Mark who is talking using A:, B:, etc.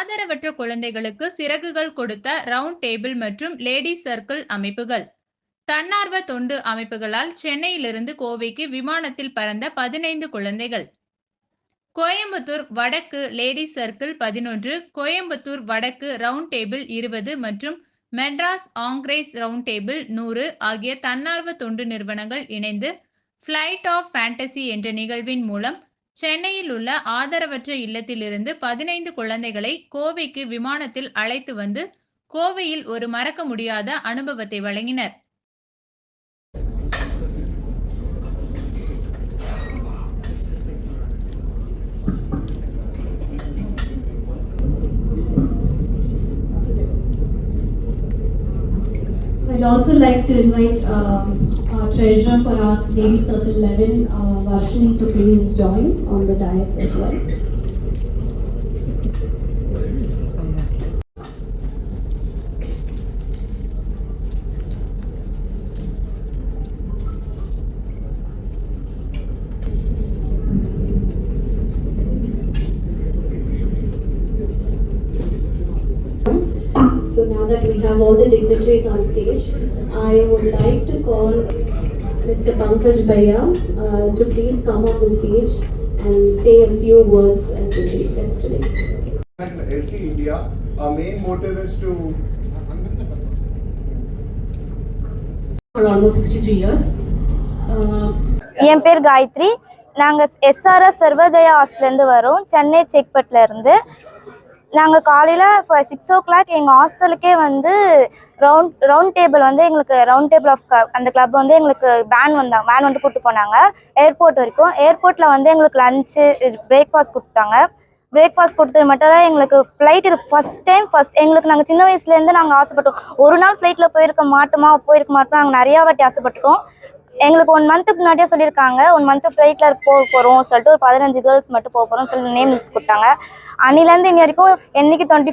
A: ஆதரவற்ற குழந்தைகளுக்கு சிறகுகள் கொடுத்த ரவுண்ட் டேபிள் மற்றும் லேடி சர்க்கிள் அமைப்புகள். தன்னார்வ தொண்டு அமைப்புகளால் சென்னையிலிருந்து கோவைக்கு விமானத்தில் பறந்த பதினைந்து குழந்தைகள். கோயம்புத்தூர் வடக்கு லேடி சர்க்கிள் பதினொன்று கோயம்புத்தூர் வடக்கு ரவுண்ட் டேபிள் இருபது மற்றும் மெட்ராஸ் ஆங்கிரேஸ் ரவுண்ட் டேபிள் நூறு ஆகிய தன்னார்வ தொண்டு நிறுவனங்கள் இணைந்து ஃப்ளைட் ஆஃப் ஃபேண்டசி என்ற நிகழ்வின் மூலம் சென்னையில் உள்ள ஆதரவற்ற இல்லத்திலிருந்து பதினைந்து குழந்தைகளை கோவைக்கு விமானத்தில் அழைத்து வந்து கோவையில் ஒரு மறக்க முடியாத அனுபவத்தை வழங்கினர்.
B: I'd also like to invite um, our treasurer for our Lady Circle 11, uh, Varshini, to please join on the dais as well. Now that we have all the dignitaries on stage, I would like to call Mr. Pankaj Bhaiya uh, to please come on the stage and say a few words as the chief guest today.
C: And LC India, our main motive is to
B: For almost 63 years. Uh,
D: என் பேர் காயத்ரி நாங்கள் SRS Sarvodaya ஹாஸ்டல்லேருந்து வரோம் சென்னை செக்பட்டில் இருந்து நாங்கள் காலையில் six ஓ clock எங்கள் ஹாஸ்டலுக்கே வந்து round round table வந்து எங்களுக்கு ரவுண்ட் டேபிள் ஆஃப் அந்த கிளப் வந்து எங்களுக்கு வேன் வந்தாங்க வேன் வந்து கூப்பிட்டு போனாங்க. ஏர்போர்ட் வரைக்கும். ஏர்போர்ட்டில் வந்து எங்களுக்கு லஞ்சு பிரேக்ஃபாஸ்ட் கொடுத்தாங்க. பிரேக்ஃபாஸ்ட் கொடுத்தது மட்டும் இல்லை எங்களுக்கு ஃப்ளைட் இது ஃபஸ்ட் டைம் ஃபஸ்ட் எங்களுக்கு நாங்கள் சின்ன வயசுலேருந்து நாங்கள் ஆசைப்பட்டோம். ஒரு நாள் ஃப்ளைட்டில் போயிருக்க மாட்டோமா? போயிருக்க மாட்டோம்? நாங்கள் நிறையா வாட்டி ஆசைப்பட்டோம் எங்களுக்கு ஒன் மந்த்துக்கு முன்னாடியே சொல்லியிருக்காங்க. ஒன் மந்த்து ஃப்ளைட்டில் போக போகிறோம் சொல்லிட்டு ஒரு பதினஞ்சு கேர்ள்ஸ் மட்டும் போக போகிறோம் சொல்லி நேம் லிஸ்ட் கொடுத்தாங்க. அன்னிலேருந்து இன்னி வரைக்கும் என்னைக்கு டுவெண்ட்டி